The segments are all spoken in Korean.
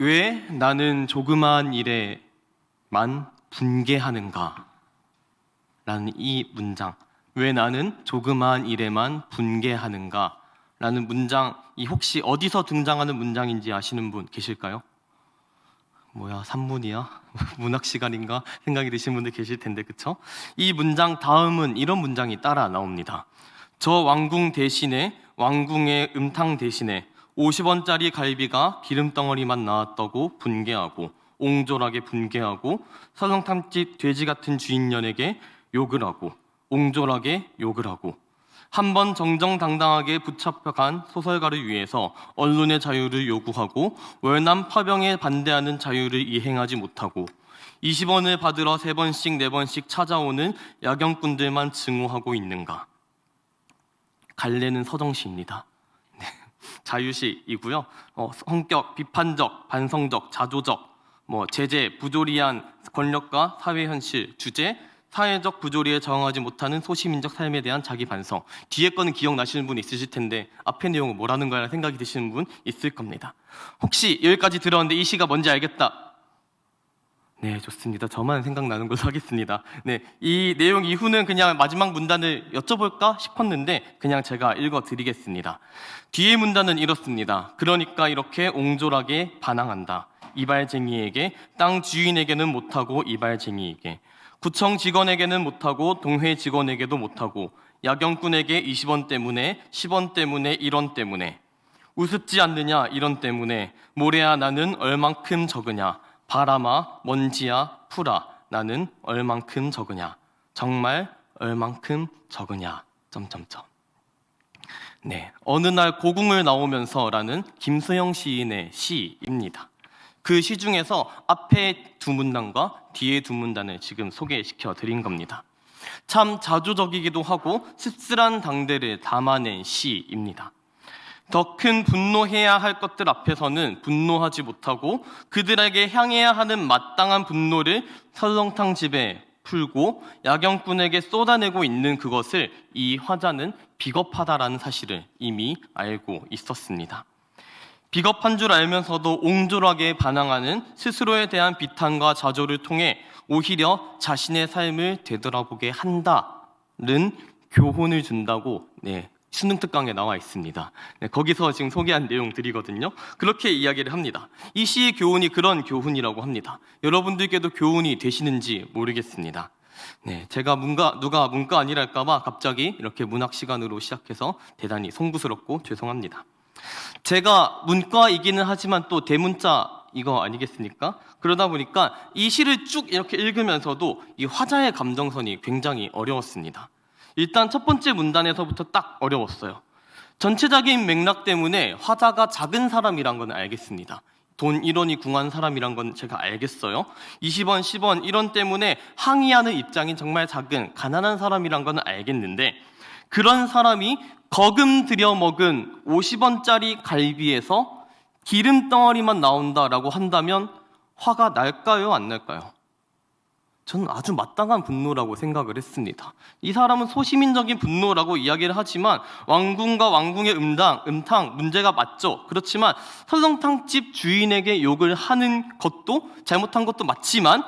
왜 나는 조그마한 일에만 분개하는가? 라는 이 문장. 왜 나는 조그마한 일에만 분개하는가? 라는 문장, 이 혹시 어디서 등장하는 문장인지 아시는 분 계실까요? 뭐야, 산문이야? 문학 시간인가? 생각이 드신 분들 계실 텐데, 그쵸? 이 문장 다음은 이런 문장이 따라 나옵니다. 저 왕궁 대신에, 왕궁의 음탕 대신에 50원짜리 갈비가 기름덩어리만 나왔다고 분개하고, 옹졸하게 분개하고, 설렁탕집 돼지 같은 주인년에게 욕을 하고, 옹졸하게 욕을 하고, 한 번 정정당당하게 붙잡혀간 소설가를 위해서 언론의 자유를 요구하고 월남 파병에 반대하는 자유를 이행하지 못하고 20원을 받으러 세 번씩 네 번씩 찾아오는 야경꾼들만 증오하고 있는가? 갈래는 서정시입니다. 네, 자유시이고요. 어, 성격 비판적, 반성적, 자조적, 뭐 제재, 부조리한 권력과 사회 현실, 주제, 사회적 부조리에 저항하지 못하는 소시민적 삶에 대한 자기 반성. 뒤에 거는 기억나시는 분 있으실 텐데 앞에 내용은 뭐라는 거야 생각이 드시는 분 있을 겁니다. 혹시 여기까지 들었는데 이 시가 뭔지 알겠다. 네, 좋습니다. 저만 생각나는 걸로 하겠습니다. 네, 이 내용 이후는 그냥 마지막 문단을 여쭤볼까 싶었는데 그냥 제가 읽어드리겠습니다. 뒤에 문단은 이렇습니다. 그러니까 이렇게 옹졸하게 반항한다. 이발쟁이에게 땅 주인에게는 못하고 이발쟁이에게 구청 직원에게는 못하고 동회 직원에게도 못하고 야경꾼에게 20원 때문에 10원 때문에 1원 때문에 우습지 않느냐 이런 때문에 모래야 나는 얼만큼 적으냐 바람아 먼지야 풀아 나는 얼만큼 적으냐 정말 얼만큼 적으냐 점점점 네 어느 날 고궁을 나오면서라는 김수영 시인의 시입니다. 그 시 중에서 앞에 두 문단과 뒤에 두 문단을 지금 소개시켜 드린 겁니다. 참 자조적이기도 하고 씁쓸한 당대를 담아낸 시입니다. 더 큰 분노해야 할 것들 앞에서는 분노하지 못하고 그들에게 향해야 하는 마땅한 분노를 설렁탕 집에 풀고 야경꾼에게 쏟아내고 있는 그것을 이 화자는 비겁하다라는 사실을 이미 알고 있었습니다. 비겁한 줄 알면서도 옹졸하게 반항하는 스스로에 대한 비탄과 자조를 통해 오히려 자신의 삶을 되돌아보게 한다는 교훈을 준다고 네, 수능 특강에 나와 있습니다. 네, 거기서 지금 소개한 내용들이거든요. 그렇게 이야기를 합니다. 이 시의 교훈이 그런 교훈이라고 합니다. 여러분들께도 교훈이 되시는지 모르겠습니다. 네, 제가 문가 누가 문과 아니랄까봐 갑자기 이렇게 문학 시간으로 시작해서 대단히 송구스럽고 죄송합니다. 제가 문과이기는 하지만 또 대문자 이거 아니겠습니까? 그러다 보니까 이 시를 쭉 이렇게 읽으면서도 이 화자의 감정선이 굉장히 어려웠습니다. 일단 첫 번째 문단에서부터 딱 어려웠어요. 전체적인 맥락 때문에 화자가 작은 사람이란 건 알겠습니다. 돈 1원이 궁한 사람이란 건 제가 알겠어요. 20원, 10원, 1원 때문에 항의하는 입장이 정말 작은 가난한 사람이란 건 알겠는데 그런 사람이 거금 들여 먹은 50원짜리 갈비에서 기름 덩어리만 나온다라고 한다면 화가 날까요? 안 날까요? 저는 아주 마땅한 분노라고 생각을 했습니다. 이 사람은 소시민적인 분노라고 이야기를 하지만 왕궁과 왕궁의 음당, 음탕 문제가 맞죠. 그렇지만 설렁탕집 주인에게 욕을 하는 것도 잘못한 것도 맞지만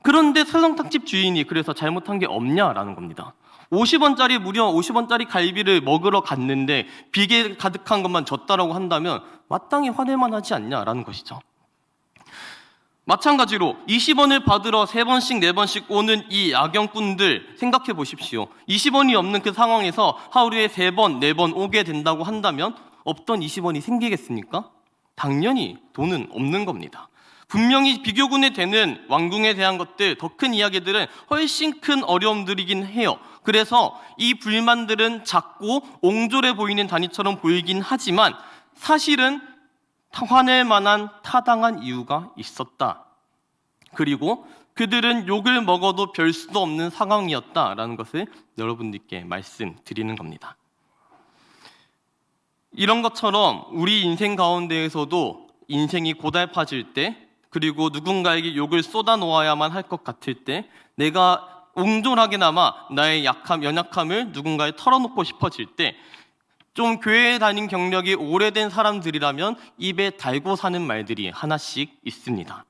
그런데 설렁탕집 주인이 그래서 잘못한 게 없냐라는 겁니다. 50원짜리 무려 50원짜리 갈비를 먹으러 갔는데 비계 가득한 것만 줬다라고 한다면 마땅히 화낼만 하지 않냐라는 것이죠. 마찬가지로 20원을 받으러 3번씩 4번씩 오는 이 야경꾼들 생각해 보십시오. 20원이 없는 그 상황에서 하루에 3번, 4번 오게 된다고 한다면 없던 20원이 생기겠습니까? 당연히 돈은 없는 겁니다. 분명히 비교군에 되는 왕궁에 대한 것들, 더 큰 이야기들은 훨씬 큰 어려움들이긴 해요. 그래서 이 불만들은 작고 옹졸해 보이는 단위처럼 보이긴 하지만 사실은 화낼 만한 타당한 이유가 있었다. 그리고 그들은 욕을 먹어도 별 수도 없는 상황이었다라는 것을 여러분들께 말씀드리는 겁니다. 이런 것처럼 우리 인생 가운데에서도 인생이 고달파질 때 그리고 누군가에게 욕을 쏟아 놓아야만 할 것 같을 때 내가 옹졸하게나마 나의 약함, 연약함을 누군가에 털어놓고 싶어질 때 좀 교회에 다닌 경력이 오래된 사람들이라면 입에 달고 사는 말들이 하나씩 있습니다.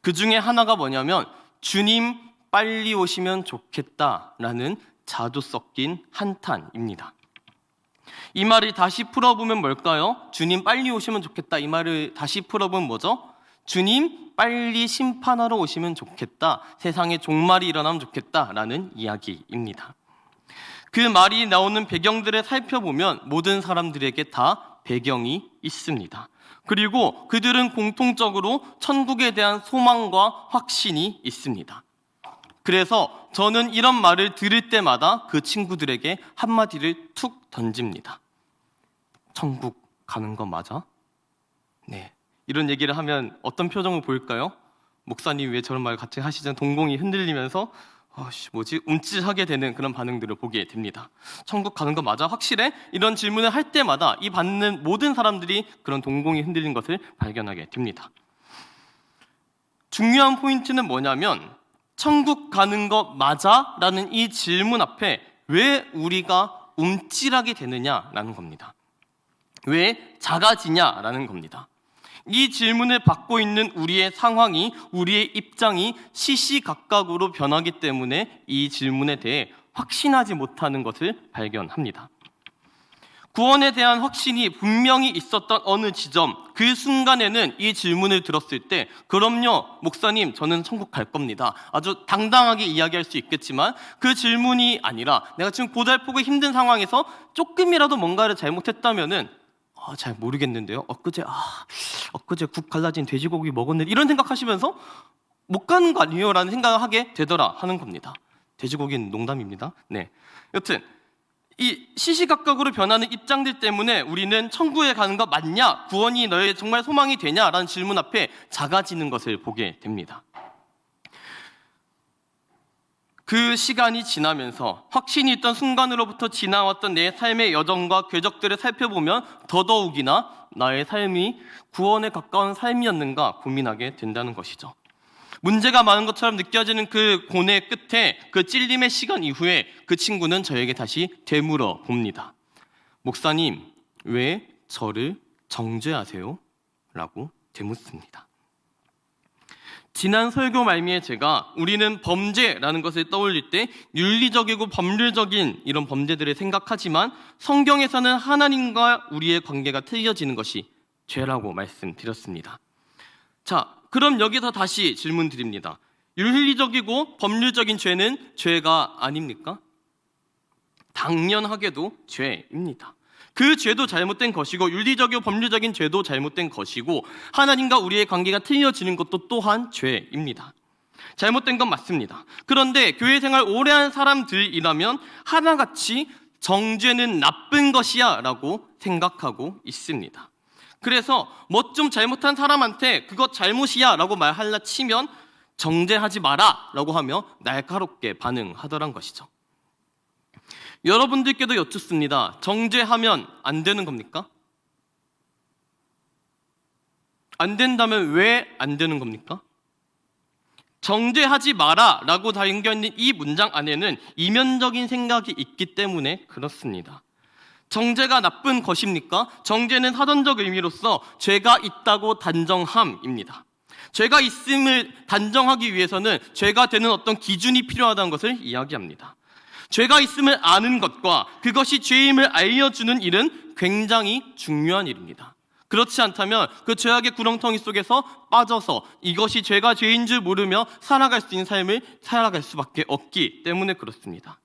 그 중에 하나가 뭐냐면 주님 빨리 오시면 좋겠다라는 자주 섞인 한탄입니다. 이 말을 다시 풀어보면 뭘까요? 주님 빨리 오시면 좋겠다. 이 말을 다시 풀어보면 뭐죠? 주님 빨리 심판하러 오시면 좋겠다. 세상에 종말이 일어나면 좋겠다라는 이야기입니다. 그 말이 나오는 배경들을 살펴보면 모든 사람들에게 다 배경이 있습니다. 그리고 그들은 공통적으로 천국에 대한 소망과 확신이 있습니다. 그래서 저는 이런 말을 들을 때마다 그 친구들에게 한마디를 툭 던집니다. 천국 가는 거 맞아? 네. 이런 얘기를 하면 어떤 표정을 보일까요? 목사님 왜 저런 말 같이 하시죠? 동공이 흔들리면서 아씨 뭐지 움찔하게 되는 그런 반응들을 보게 됩니다. 천국 가는 거 맞아? 확실해? 이런 질문을 할 때마다 이 받는 모든 사람들이 그런 동공이 흔들린 것을 발견하게 됩니다. 중요한 포인트는 뭐냐면 천국 가는 거 맞아? 라는 이 질문 앞에 왜 우리가 움찔하게 되느냐라는 겁니다. 왜 작아지냐라는 겁니다. 이 질문을 받고 있는 우리의 상황이 우리의 입장이 시시각각으로 변하기 때문에 이 질문에 대해 확신하지 못하는 것을 발견합니다. 구원에 대한 확신이 분명히 있었던 어느 지점, 그 순간에는 이 질문을 들었을 때, 그럼요, 목사님, 저는 천국 갈 겁니다. 아주 당당하게 이야기할 수 있겠지만, 그 질문이 아니라, 내가 지금 고달프고 힘든 상황에서 조금이라도 뭔가를 잘못했다면은, 아, 잘 모르겠는데요. 엊그제, 아, 엊그제 국 갈라진 돼지고기 먹었는데, 이런 생각하시면서 못 가는 거 아니에요? 라는 생각을 하게 되더라 하는 겁니다. 돼지고기는 농담입니다. 네. 여튼, 이 시시각각으로 변하는 입장들 때문에 우리는 천국에 가는 거 맞냐? 구원이 너의 정말 소망이 되냐? 라는 질문 앞에 작아지는 것을 보게 됩니다. 그 시간이 지나면서 확신이 있던 순간으로부터 지나왔던 내 삶의 여정과 궤적들을 살펴보면 더더욱이나 나의 삶이 구원에 가까운 삶이었는가 고민하게 된다는 것이죠. 문제가 많은 것처럼 느껴지는 그 고뇌 끝에 그 찔림의 시간 이후에 그 친구는 저에게 다시 되물어 봅니다. 목사님, 왜 저를 정죄하세요? 라고 되묻습니다. 지난 설교 말미에 제가 우리는 범죄라는 것을 떠올릴 때 윤리적이고 법률적인 이런 범죄들을 생각하지만 성경에서는 하나님과 우리의 관계가 틀려지는 것이 죄라고 말씀드렸습니다. 자, 그럼 여기서 다시 질문 드립니다. 윤리적이고 법률적인 죄는 죄가 아닙니까? 당연하게도 죄입니다. 그 죄도 잘못된 것이고 윤리적이고 법률적인 죄도 잘못된 것이고 하나님과 우리의 관계가 틀려지는 것도 또한 죄입니다. 잘못된 건 맞습니다. 그런데 교회 생활 오래 한 사람들이라면 하나같이 정죄는 나쁜 것이야 라고 생각하고 있습니다. 그래서 뭐 좀 잘못한 사람한테 그것 잘못이야 라고 말할라 치면 정죄하지 마라 라고 하며 날카롭게 반응하더란 것이죠. 여러분들께도 여쭙습니다. 정죄하면 안 되는 겁니까? 안 된다면 왜 안 되는 겁니까? 정죄하지 마라 라고 담겨 있는 이 문장 안에는 이면적인 생각이 있기 때문에 그렇습니다. 정죄가 나쁜 것입니까? 정죄는 사전적 의미로서 죄가 있다고 단정함입니다. 죄가 있음을 단정하기 위해서는 죄가 되는 어떤 기준이 필요하다는 것을 이야기합니다. 죄가 있음을 아는 것과 그것이 죄임을 알려주는 일은 굉장히 중요한 일입니다. 그렇지 않다면 그 죄악의 구렁텅이 속에서 빠져서 이것이 죄가 죄인 줄 모르며 살아갈 수 있는 삶을 살아갈 수밖에 없기 때문에 그렇습니다.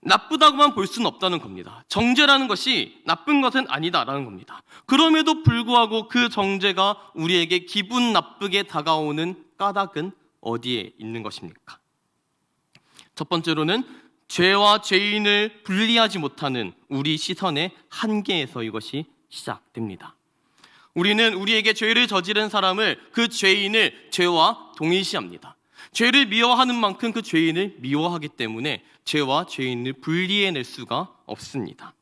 나쁘다고만 볼 수는 없다는 겁니다. 정죄라는 것이 나쁜 것은 아니다라는 겁니다. 그럼에도 불구하고 그 정죄가 우리에게 기분 나쁘게 다가오는 까닭은 어디에 있는 것입니까? 첫 번째로는 죄와 죄인을 분리하지 못하는 우리 시선의 한계에서 이것이 시작됩니다. 우리는 우리에게 죄를 저지른 사람을 그 죄인을 죄와 동일시합니다. 죄를 미워하는 만큼 그 죄인을 미워하기 때문에 죄와 죄인을 분리해낼 수가 없습니다.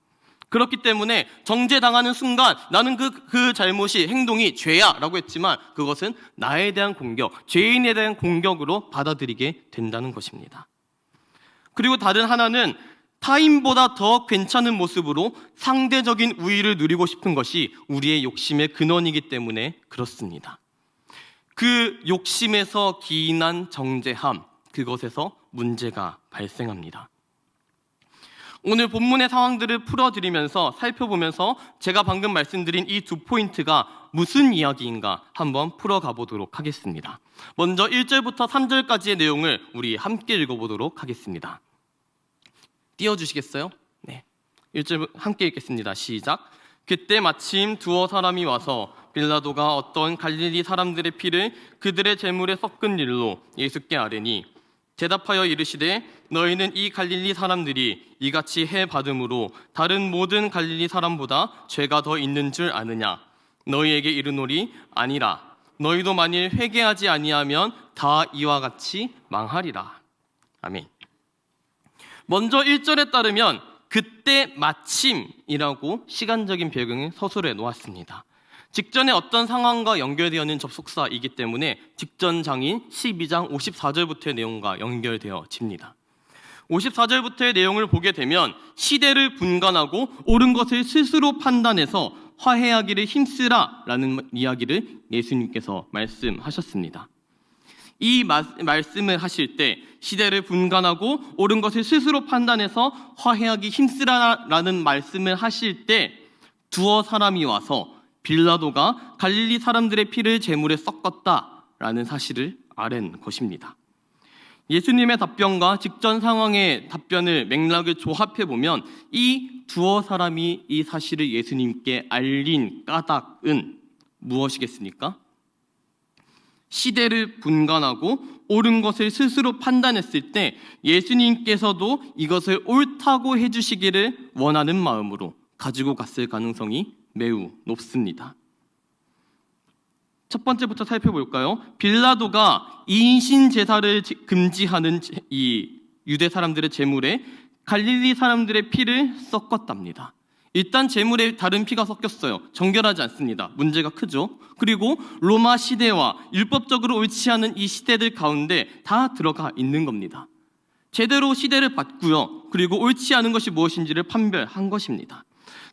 그렇기 때문에 정죄당하는 순간 나는 그, 그 잘못이 행동이 죄야 라고 했지만 그것은 나에 대한 공격, 죄인에 대한 공격으로 받아들이게 된다는 것입니다. 그리고 다른 하나는 타인보다 더 괜찮은 모습으로 상대적인 우위를 누리고 싶은 것이 우리의 욕심의 근원이기 때문에 그렇습니다. 그 욕심에서 기인한 정죄함, 그것에서 문제가 발생합니다. 오늘 본문의 상황들을 풀어드리면서 살펴보면서 제가 방금 말씀드린 이 두 포인트가 무슨 이야기인가 한번 풀어가 보도록 하겠습니다. 먼저 1절부터 3절까지의 내용을 우리 함께 읽어보도록 하겠습니다. 띄워주시겠어요? 네. 1절 함께 읽겠습니다. 시작. 그때 마침 두어 사람이 와서 빌라도가 어떤 갈릴리 사람들의 피를 그들의 재물에 섞은 일로 예수께 아뢰니 대답하여 이르시되 너희는 이 갈릴리 사람들이 이같이 해 받음으로 다른 모든 갈릴리 사람보다 죄가 더 있는 줄 아느냐 너희에게 이르노리 아니라 너희도 만일 회개하지 아니하면 다 이와 같이 망하리라 아멘. 먼저 1절에 따르면 그때 마침이라고 시간적인 배경을 서술해 놓았습니다. 직전에 어떤 상황과 연결되어 있는 접속사이기 때문에 직전 장인 12장 54절부터의 내용과 연결되어집니다. 54절부터의 내용을 보게 되면 시대를 분간하고 옳은 것을 스스로 판단해서 화해하기를 힘쓰라 라는 이야기를 예수님께서 말씀하셨습니다. 이 마- 말씀을 하실 때 시대를 분간하고 옳은 것을 스스로 판단해서 화해하기 힘쓰라라는 말씀을 하실 때 두어 사람이 와서 빌라도가 갈릴리 사람들의 피를 제물에 섞었다라는 사실을 아랜 것입니다. 예수님의 답변과 직전 상황의 답변을 맥락을 조합해 보면 이 두어 사람이 이 사실을 예수님께 알린 까닭은 무엇이겠습니까? 시대를 분간하고 옳은 것을 스스로 판단했을 때 예수님께서도 이것을 옳다고 해주시기를 원하는 마음으로 가지고 갔을 가능성이 매우 높습니다. 첫 번째부터 살펴볼까요? 빌라도가 인신 제사를 지- 금지하는 제- 이 유대 사람들의 제물에 갈릴리 사람들의 피를 섞었답니다. 일단 제물에 다른 피가 섞였어요. 정결하지 않습니다. 문제가 크죠. 그리고 로마 시대와 율법적으로 옳지 않은 이 시대들 가운데 다 들어가 있는 겁니다. 제대로 시대를 봤고요. 그리고 옳지 않은 것이 무엇인지를 판별한 것입니다.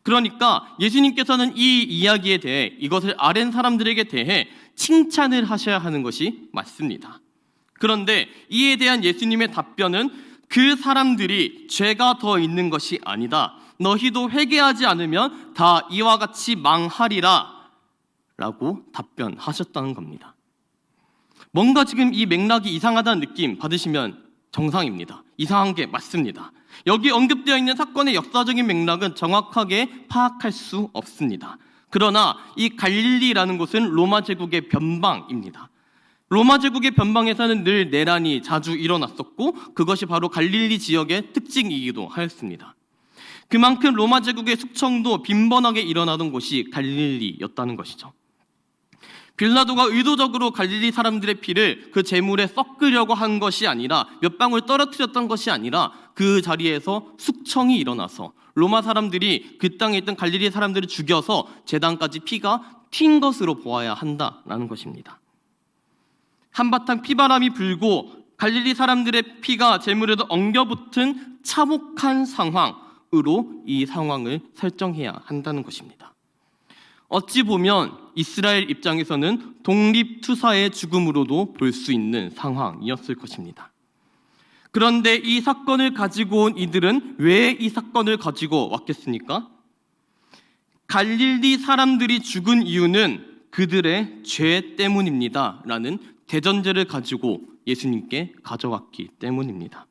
그러니까 예수님께서는 이 이야기에 대해 이것을 아랜 사람들에게 대해 칭찬을 하셔야 하는 것이 맞습니다. 그런데 이에 대한 예수님의 답변은 그 사람들이 죄가 더 있는 것이 아니다. 너희도 회개하지 않으면 다 이와 같이 망하리라. 라고 답변하셨다는 겁니다. 뭔가 지금 이 맥락이 이상하다는 느낌 받으시면 정상입니다. 이상한 게 맞습니다. 여기 언급되어 있는 사건의 역사적인 맥락은 정확하게 파악할 수 없습니다. 그러나 이 갈릴리라는 곳은 로마 제국의 변방입니다. 로마 제국의 변방에서는 늘 내란이 자주 일어났었고 그것이 바로 갈릴리 지역의 특징이기도 하였습니다. 그만큼 로마 제국의 숙청도 빈번하게 일어나던 곳이 갈릴리였다는 것이죠. 빌라도가 의도적으로 갈릴리 사람들의 피를 그 제물에 섞으려고 한 것이 아니라 몇 방울 떨어뜨렸던 것이 아니라 그 자리에서 숙청이 일어나서 로마 사람들이 그 땅에 있던 갈릴리 사람들을 죽여서 재단까지 피가 튄 것으로 보아야 한다라는 것입니다. 한바탕 피바람이 불고 갈릴리 사람들의 피가 제물에도 엉겨붙은 참혹한 상황 으로 이 상황을 설정해야 한다는 것입니다. 어찌 보면 이스라엘 입장에서는 독립투사의 죽음으로도 볼 수 있는 상황이었을 것입니다. 그런데 이 사건을 가지고 온 이들은 왜 이 사건을 가지고 왔겠습니까? 갈릴리 사람들이 죽은 이유는 그들의 죄 때문입니다. 라는 대전제를 가지고 예수님께 가져왔기 때문입니다.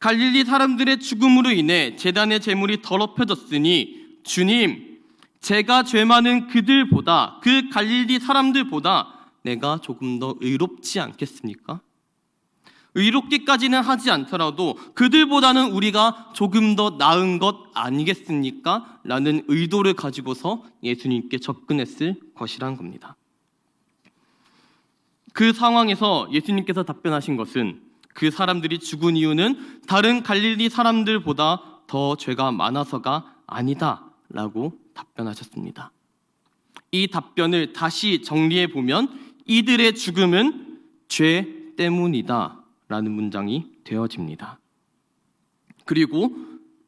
갈릴리 사람들의 죽음으로 인해 재단의 재물이 더럽혀졌으니 주님, 제가 죄 많은 그들보다 그 갈릴리 사람들보다 내가 조금 더 의롭지 않겠습니까? 의롭기까지는 하지 않더라도 그들보다는 우리가 조금 더 나은 것 아니겠습니까? 라는 의도를 가지고서 예수님께 접근했을 것이란 겁니다. 그 상황에서 예수님께서 답변하신 것은 그 사람들이 죽은 이유는 다른 갈릴리 사람들보다 더 죄가 많아서가 아니다 라고 답변하셨습니다. 이 답변을 다시 정리해 보면 이들의 죽음은 죄 때문이다 라는 문장이 되어집니다. 그리고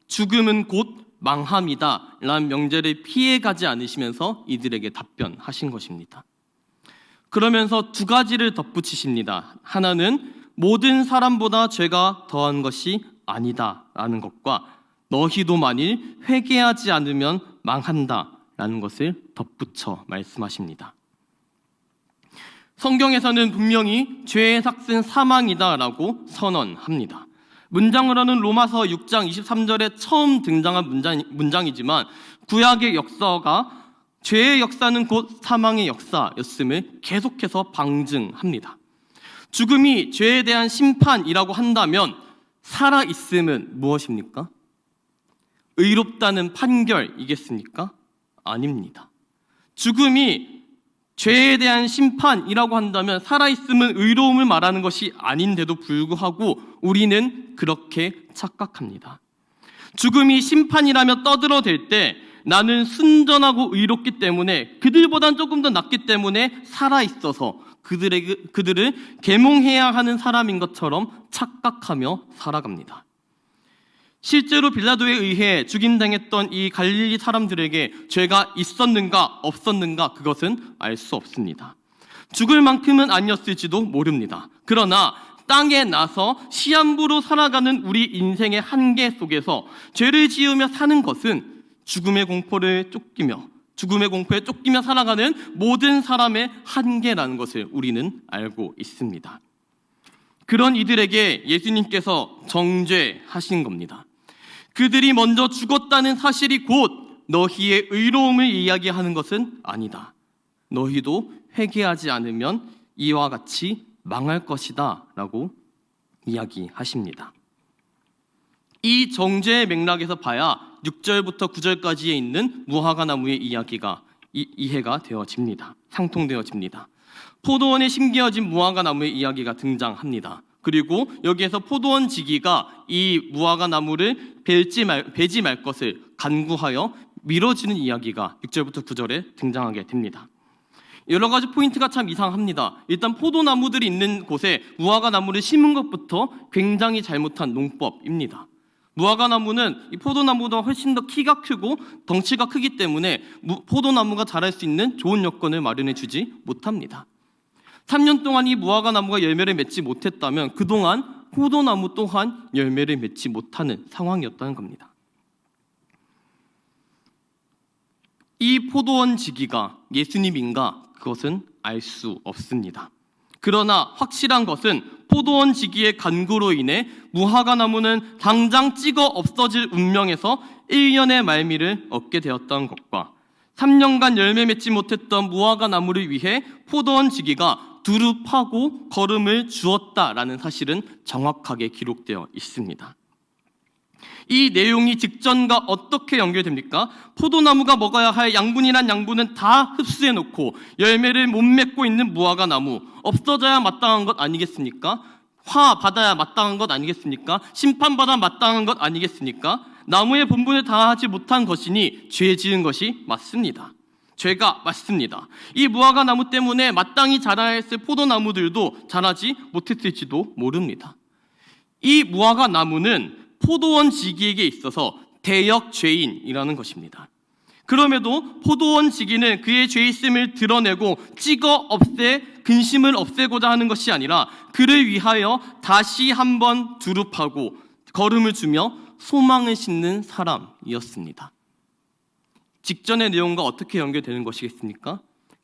죽음은 곧 망함이다 라는 명제를 피해가지 않으시면서 이들에게 답변하신 것입니다. 그러면서 두 가지를 덧붙이십니다. 하나는 모든 사람보다 죄가 더한 것이 아니다라는 것과 너희도 만일 회개하지 않으면 망한다라는 것을 덧붙여 말씀하십니다. 성경에서는 분명히 죄의 삭은 사망이다라고 선언합니다. 문장으로는 로마서 6장 23절에 처음 등장한 문장, 문장이지만 구약의 역사가 죄의 역사는 곧 사망의 역사였음을 계속해서 방증합니다. 죽음이 죄에 대한 심판이라고 한다면 살아 있음은 무엇입니까? 의롭다는 판결이겠습니까? 아닙니다. 죽음이 죄에 대한 심판이라고 한다면 살아있음은 의로움을 말하는 것이 아닌데도 불구하고 우리는 그렇게 착각합니다. 죽음이 심판이라며 떠들어댈 때 나는 순전하고 의롭기 때문에 그들보단 조금 더 낫기 때문에 살아있어서 그들에게, 그들을 계몽해야 하는 사람인 것처럼 착각하며 살아갑니다. 실제로 빌라도에 의해 죽임당했던 이 갈릴리 사람들에게 죄가 있었는가 없었는가 그것은 알 수 없습니다. 죽을 만큼은 아니었을지도 모릅니다. 그러나 땅에 나서 시한부로 살아가는 우리 인생의 한계 속에서 죄를 지으며 사는 것은 죽음의 공포를 쫓기며 죽음의 공포에 쫓기며 살아가는 모든 사람의 한계라는 것을 우리는 알고 있습니다. 그런 이들에게 예수님께서 정죄하신 겁니다. 그들이 먼저 죽었다는 사실이 곧 너희의 의로움을 이야기하는 것은 아니다. 너희도 회개하지 않으면 이와 같이 망할 것이다. 라고 이야기하십니다. 이 정죄의 맥락에서 봐야 6절부터 9절까지에 있는 무화과 나무의 이야기가 이, 이해가 되어집니다. 상통되어집니다. 포도원에 심겨진 무화과 나무의 이야기가 등장합니다. 그리고 여기에서 포도원 지기가 이 무화과 나무를 베지 말, 베지 말 것을 간구하여 미뤄지는 이야기가 6절부터 9절에 등장하게 됩니다. 여러 가지 포인트가 참 이상합니다. 일단 포도나무들이 있는 곳에 무화과 나무를 심은 것부터 굉장히 잘못한 농법입니다. 무화과 나무는 이 포도나무보다 훨씬 더 키가 크고 덩치가 크기 때문에 포도나무가 자랄 수 있는 좋은 여건을 마련해 주지 못합니다. 3년 동안 이 무화과 나무가 열매를 맺지 못했다면 그동안 포도나무 또한 열매를 맺지 못하는 상황이었다는 겁니다. 이 포도원 지기가 예수님인가 그것은 알 수 없습니다. 그러나 확실한 것은 포도원 지기의 간구로 인해 무화과 나무는 당장 찍어 없어질 운명에서 1년의 말미를 얻게 되었던 것과 3년간 열매 맺지 못했던 무화과 나무를 위해 포도원 지기가 두루 파고 걸음을 주었다라는 사실은 정확하게 기록되어 있습니다. 이 내용이 직전과 어떻게 연결됩니까? 포도나무가 먹어야 할 양분이란 양분은 다 흡수해 놓고 열매를 못 맺고 있는 무화과 나무 없어져야 마땅한 것 아니겠습니까? 화 받아야 마땅한 것 아니겠습니까? 심판받아 마땅한 것 아니겠습니까? 나무의 본분을 다하지 못한 것이니 죄 지은 것이 맞습니다. 죄가 맞습니다. 이 무화과 나무 때문에 마땅히 자라야 했을 포도나무들도 자라지 못했을지도 모릅니다. 이 무화과 나무는 포도원 지기에게 있어서 대역 죄인이라는 것입니다. 그럼에도 포도원 지기는 그의 죄 있음을 드러내고 찍어 없애 근심을 없애고자 하는 것이 아니라 그를 위하여 다시 한번 두릅하고 걸음을 주며 소망을 싣는 사람이었습니다. 직전의 내용과 어떻게 연결되는 것이겠습니까?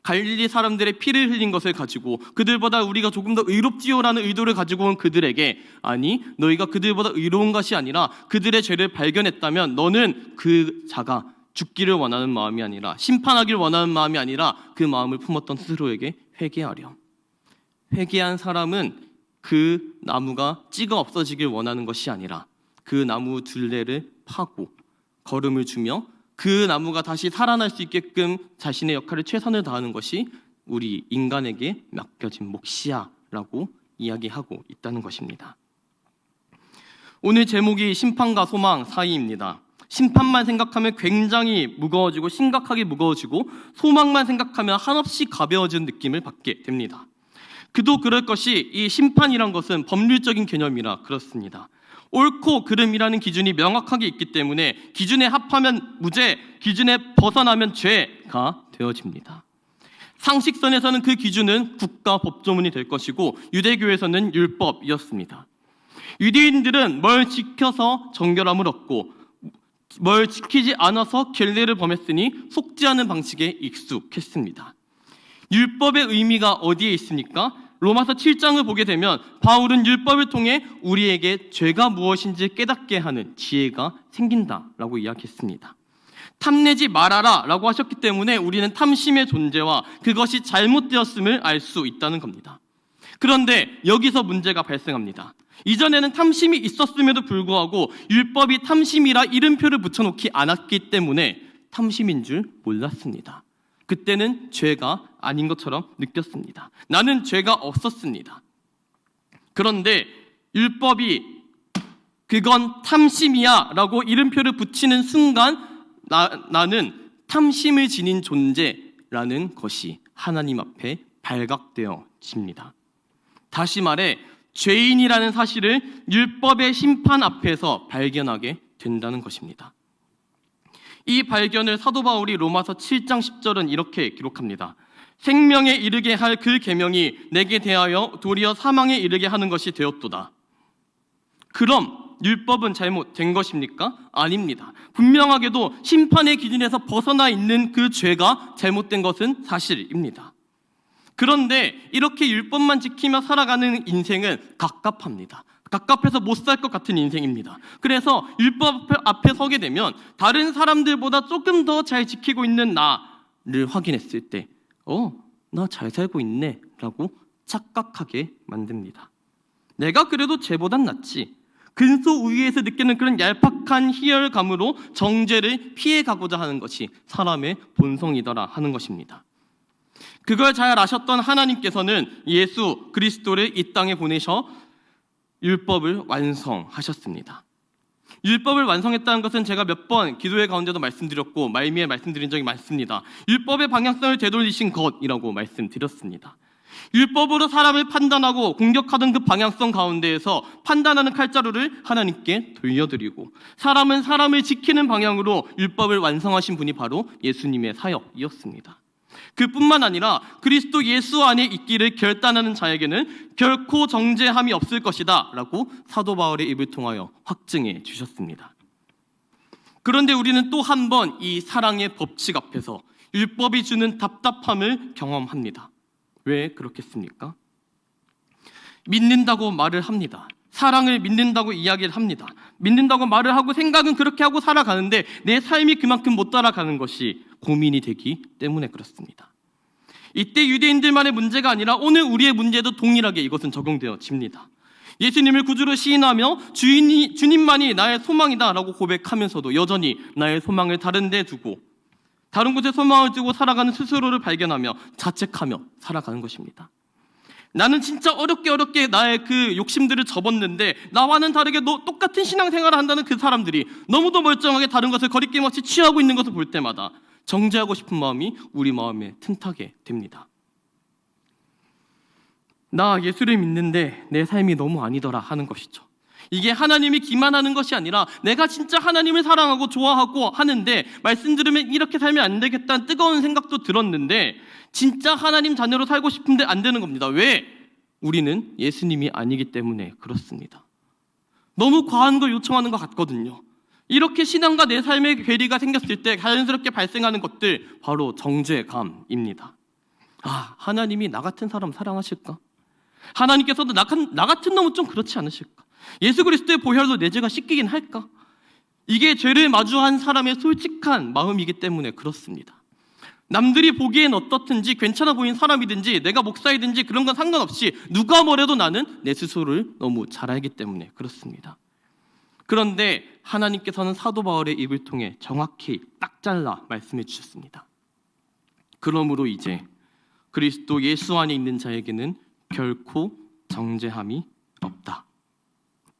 갈릴리 사람들의 피를 흘린 것을 가지고 그들보다 우리가 조금 더 의롭지요라는 의도를 가지고 온 그들에게 아니 너희가 그들보다 의로운 것이 아니라 그들의 죄를 발견했다면 너는 그 자가 죽기를 원하는 마음이 아니라 심판하기를 원하는 마음이 아니라 그 마음을 품었던 스스로에게 회개하렴. 회개한 사람은 그 나무가 찍어 없어지길 원하는 것이 아니라 그 나무 둘레를 파고 걸음을 주며 그 나무가 다시 살아날 수 있게끔 자신의 역할을 최선을 다하는 것이 우리 인간에게 맡겨진 몫이야라고 이야기하고 있다는 것입니다. 오늘 제목이 심판과 소망 사이입니다. 심판만 생각하면 굉장히 무거워지고 심각하게 무거워지고 소망만 생각하면 한없이 가벼워진 느낌을 받게 됩니다. 그도 그럴 것이 이 심판이란 것은 법률적인 개념이라 그렇습니다. 옳고 그름이라는 기준이 명확하게 있기 때문에 기준에 합하면 무죄, 기준에 벗어나면 죄가 되어집니다. 상식선에서는 그 기준은 국가 법조문이 될 것이고 유대교에서는 율법이었습니다. 유대인들은 뭘 지켜서 정결함을 얻고 뭘 지키지 않아서 결례를 범했으니 속지 않은 방식에 익숙했습니다. 율법의 의미가 어디에 있습니까? 로마서 7장을 보게 되면 바울은 율법을 통해 우리에게 죄가 무엇인지 깨닫게 하는 지혜가 생긴다라고 이야기했습니다. 탐내지 말아라 라고 하셨기 때문에 우리는 탐심의 존재와 그것이 잘못되었음을 알 수 있다는 겁니다. 그런데 여기서 문제가 발생합니다. 이전에는 탐심이 있었음에도 불구하고 율법이 탐심이라 이름표를 붙여놓지 않았기 때문에 탐심인 줄 몰랐습니다. 그때는 죄가 아닌 것처럼 느꼈습니다. 나는 죄가 없었습니다. 그런데 율법이 그건 탐심이야 라고 이름표를 붙이는 순간 나, 나는 탐심을 지닌 존재라는 것이 하나님 앞에 발각되어집니다. 다시 말해 죄인이라는 사실을 율법의 심판 앞에서 발견하게 된다는 것입니다. 이 발견을 사도 바울이 로마서 7장 10절은 이렇게 기록합니다. 생명에 이르게 할 그 계명이 내게 대하여 도리어 사망에 이르게 하는 것이 되었도다. 그럼 율법은 잘못된 것입니까? 아닙니다. 분명하게도 심판의 기준에서 벗어나 있는 그 죄가 잘못된 것은 사실입니다. 그런데 이렇게 율법만 지키며 살아가는 인생은 갑갑합니다. 갑갑해서 못 살 것 같은 인생입니다. 그래서 율법 앞에 서게 되면 다른 사람들보다 조금 더 잘 지키고 있는 나를 확인했을 때, 어, 나 잘 살고 있네. 라고 착각하게 만듭니다. 내가 그래도 쟤보단 낫지. 근소 우위에서 느끼는 그런 얄팍한 희열감으로 정죄를 피해가고자 하는 것이 사람의 본성이더라 하는 것입니다. 그걸 잘 아셨던 하나님께서는 예수 그리스도를 이 땅에 보내셔 율법을 완성하셨습니다. 율법을 완성했다는 것은 제가 몇 번 기도회 가운데도 말씀드렸고 말미에 말씀드린 적이 많습니다. 율법의 방향성을 되돌리신 것이라고 말씀드렸습니다. 율법으로 사람을 판단하고 공격하던 그 방향성 가운데에서 판단하는 칼자루를 하나님께 돌려드리고 사람은 사람을 지키는 방향으로 율법을 완성하신 분이 바로 예수님의 사역이었습니다. 그뿐만 아니라 그리스도 예수 안에 있기를 결단하는 자에게는 결코 정죄함이 없을 것이다 라고 사도 바울의 입을 통하여 확증해 주셨습니다. 그런데 우리는 또 한 번 이 사랑의 법칙 앞에서 율법이 주는 답답함을 경험합니다. 왜 그렇겠습니까? 믿는다고 말을 합니다. 사랑을 믿는다고 이야기를 합니다. 믿는다고 말을 하고 생각은 그렇게 하고 살아가는데 내 삶이 그만큼 못 따라가는 것이 고민이 되기 때문에 그렇습니다. 이때 유대인들만의 문제가 아니라 오늘 우리의 문제도 동일하게 이것은 적용되어집니다. 예수님을 구주로 시인하며 주인이 주님만이 나의 소망이다라고 고백하면서도 여전히 나의 소망을 다른 데 두고 다른 곳에 소망을 두고 살아가는 스스로를 발견하며 자책하며 살아가는 것입니다. 나는 진짜 어렵게 어렵게 나의 그 욕심들을 접었는데 나와는 다르게 너, 똑같은 신앙생활을 한다는 그 사람들이 너무도 멀쩡하게 다른 것을 거리낌 없이 취하고 있는 것을 볼 때마다 정죄하고 싶은 마음이 우리 마음에 틈타게 됩니다. 나 예수를 믿는데 내 삶이 너무 아니더라 하는 것이죠. 이게 하나님이 기만하는 것이 아니라 내가 진짜 하나님을 사랑하고 좋아하고 하는데 말씀 들으면 이렇게 살면 안 되겠다는 뜨거운 생각도 들었는데 진짜 하나님 자녀로 살고 싶은데 안 되는 겁니다. 왜? 우리는 예수님이 아니기 때문에 그렇습니다. 너무 과한 걸 요청하는 것 같거든요. 이렇게 신앙과 내 삶의 괴리가 생겼을 때 자연스럽게 발생하는 것들 바로 정죄감입니다. 아, 하나님이 나 같은 사람 사랑하실까? 하나님께서도 나, 나 같은 놈은 좀 그렇지 않으실까? 예수 그리스도의 보혈로 내 죄가 씻기긴 할까? 이게 죄를 마주한 사람의 솔직한 마음이기 때문에 그렇습니다. 남들이 보기엔 어떻든지 괜찮아 보이는 사람이든지 내가 목사이든지 그런 건 상관없이 누가 뭐래도 나는 내 스스로를 너무 잘 알기 때문에 그렇습니다. 그런데 하나님께서는 사도 바울의 입을 통해 정확히 딱 잘라 말씀해 주셨습니다. 그러므로 이제 그리스도 예수 안에 있는 자에게는 결코 정죄함이 없다.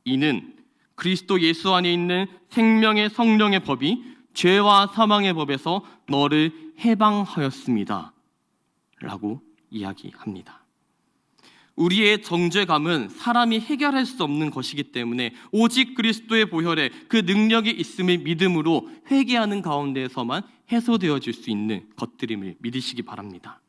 이는 그리스도 예수 안에 있는 생명의 성령의 법이 죄와 사망의 법에서 너를 해방하였습니다. 라고 이야기합니다. 우리의 정죄감은 사람이 해결할 수 없는 것이기 때문에 오직 그리스도의 보혈에 그 능력이 있음을 믿음으로 회개하는 가운데에서만 해소되어질 수 있는 것들임을 믿으시기 바랍니다.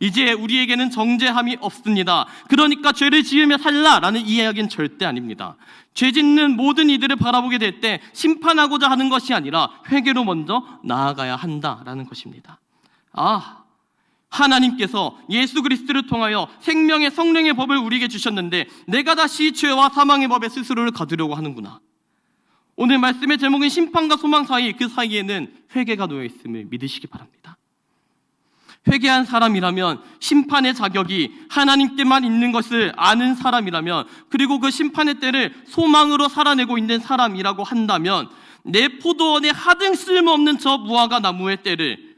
이제 우리에게는 정죄함이 없습니다. 그러니까 죄를 지으며 살라라는 이야기는 절대 아닙니다. 죄 짓는 모든 이들을 바라보게 될 때 심판하고자 하는 것이 아니라 회개로 먼저 나아가야 한다라는 것입니다. 아, 하나님께서 예수 그리스도를 통하여 생명의 성령의 법을 우리에게 주셨는데 내가 다시 죄와 사망의 법에 스스로를 거두려고 하는구나. 오늘 말씀의 제목은 심판과 소망 사이 그 사이에는 회개가 놓여 있음을 믿으시기 바랍니다. 회개한 사람이라면 심판의 자격이 하나님께만 있는 것을 아는 사람이라면 그리고 그 심판의 때를 소망으로 살아내고 있는 사람이라고 한다면 내 포도원에 하등 쓸모없는 저 무화과 나무의 때를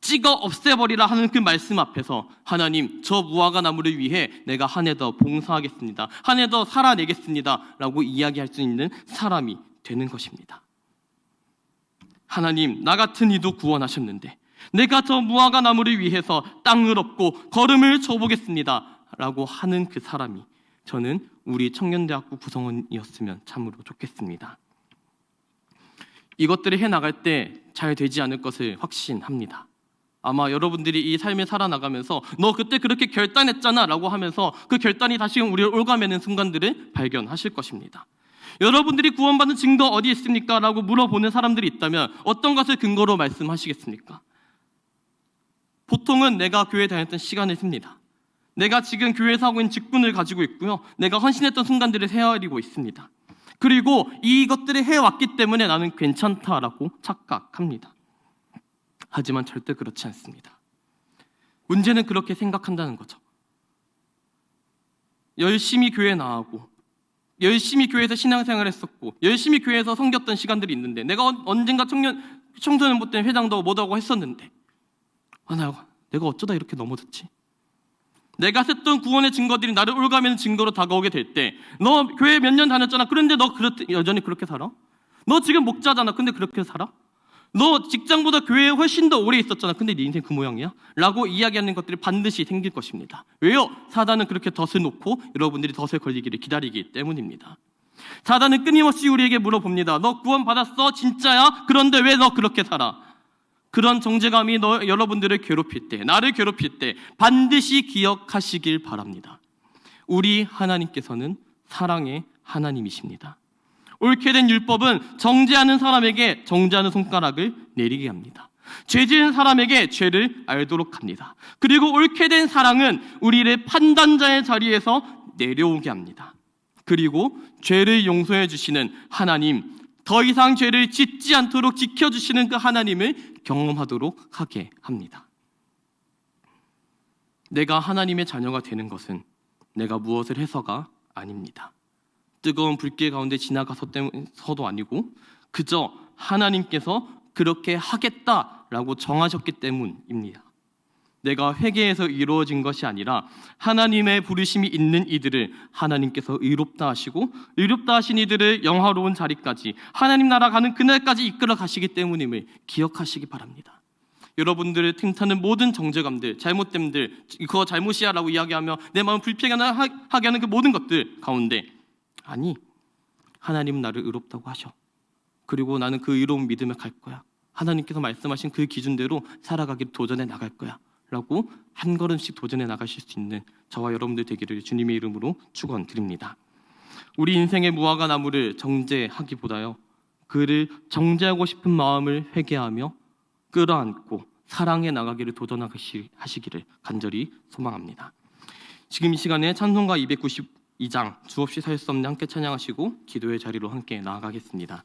찍어 없애버리라 하는 그 말씀 앞에서 하나님 저 무화과 나무를 위해 내가 한 해 더 봉사하겠습니다. 한 해 더 살아내겠습니다. 라고 이야기할 수 있는 사람이 되는 것입니다. 하나님 나 같은 이도 구원하셨는데 내가 저 무화과 나무를 위해서 땅을 얻고 걸음을 쳐보겠습니다. 라고 하는 그 사람이 저는 우리 청년대학부 구성원이었으면 참으로 좋겠습니다. 이것들을 해 나갈 때 잘 되지 않을 것을 확신합니다. 아마 여러분들이 이 삶을 살아나가면서 너 그때 그렇게 결단했잖아 라고 하면서 그 결단이 다시금 우리를 올가매는 순간들을 발견하실 것입니다. 여러분들이 구원받는 증거 어디 있습니까? 라고 물어보는 사람들이 있다면 어떤 것을 근거로 말씀하시겠습니까? 보통은 내가 교회 다녔던 시간을 씁니다. 내가 지금 교회에서 하고 있는 직분을 가지고 있고요. 내가 헌신했던 순간들을 헤아리고 있습니다. 그리고 이것들을 해왔기 때문에 나는 괜찮다라고 착각합니다. 하지만 절대 그렇지 않습니다. 문제는 그렇게 생각한다는 거죠. 열심히 교회 나가고 열심히 교회에서 신앙생활 했었고 열심히 교회에서 섬겼던 시간들이 있는데 내가 언- 언젠가 청년 청소년 부 때는 회장도 뭐다고 했었는데 아, 나, 내가 어쩌다 이렇게 넘어졌지? 내가 했던 구원의 증거들이 나를 올가매는 증거로 다가오게 될 때 너 교회 몇 년 다녔잖아 그런데 너 그렇, 여전히 그렇게 살아? 너 지금 목자잖아 근데 그렇게 살아? 너 직장보다 교회에 훨씬 더 오래 있었잖아. 근데 네 인생 그 모양이야? 라고 이야기하는 것들이 반드시 생길 것입니다. 왜요? 사단은 그렇게 덫을 놓고 여러분들이 덫에 걸리기를 기다리기 때문입니다. 사단은 끊임없이 우리에게 물어봅니다. 너 구원 받았어? 진짜야? 그런데 왜 너 그렇게 살아? 그런 정죄감이 너 여러분들을 괴롭힐 때, 나를 괴롭힐 때 반드시 기억하시길 바랍니다. 우리 하나님께서는 사랑의 하나님이십니다. 옳게 된 율법은 정죄하는 사람에게 정죄하는 손가락을 내리게 합니다. 죄 지은 사람에게 죄를 알도록 합니다. 그리고 옳게 된 사랑은 우리를 판단자의 자리에서 내려오게 합니다. 그리고 죄를 용서해 주시는 하나님, 더 이상 죄를 짓지 않도록 지켜주시는 그 하나님을 경험하도록 하게 합니다. 내가 하나님의 자녀가 되는 것은 내가 무엇을 해서가 아닙니다. 뜨거운 불길 가운데 지나가서 때문서도 아니고 그저 하나님께서 그렇게 하겠다라고 정하셨기 때문입니다. 내가 회개해서 이루어진 것이 아니라 하나님의 부르심이 있는 이들을 하나님께서 의롭다 하시고 의롭다 하신 이들을 영화로운 자리까지 하나님 나라 가는 그날까지 이끌어 가시기 때문임을 기억하시기 바랍니다. 여러분들을 틈타는 모든 정죄감들, 잘못됨들, 그거 잘못이야라고 이야기하며 내 마음 불편하게 하는 그 모든 것들 가운데 아니 하나님 나를 의롭다고 하셔. 그리고 나는 그 의로운 믿음에 갈 거야. 하나님께서 말씀하신 그 기준대로 살아가기 도전해 나갈 거야. 라고 한 걸음씩 도전해 나가실 수 있는 저와 여러분들 되기를 주님의 이름으로 축원드립니다. 우리 인생의 무화과 나무를 정죄하기보다요. 그를 정죄하고 싶은 마음을 회개하며 끌어안고 사랑해 나가기를 도전하시기를 간절히 소망합니다. 지금 이 시간에 찬송가 292장 주없이 살 수 없는 함께 찬양하시고 기도의 자리로 함께 나아가겠습니다.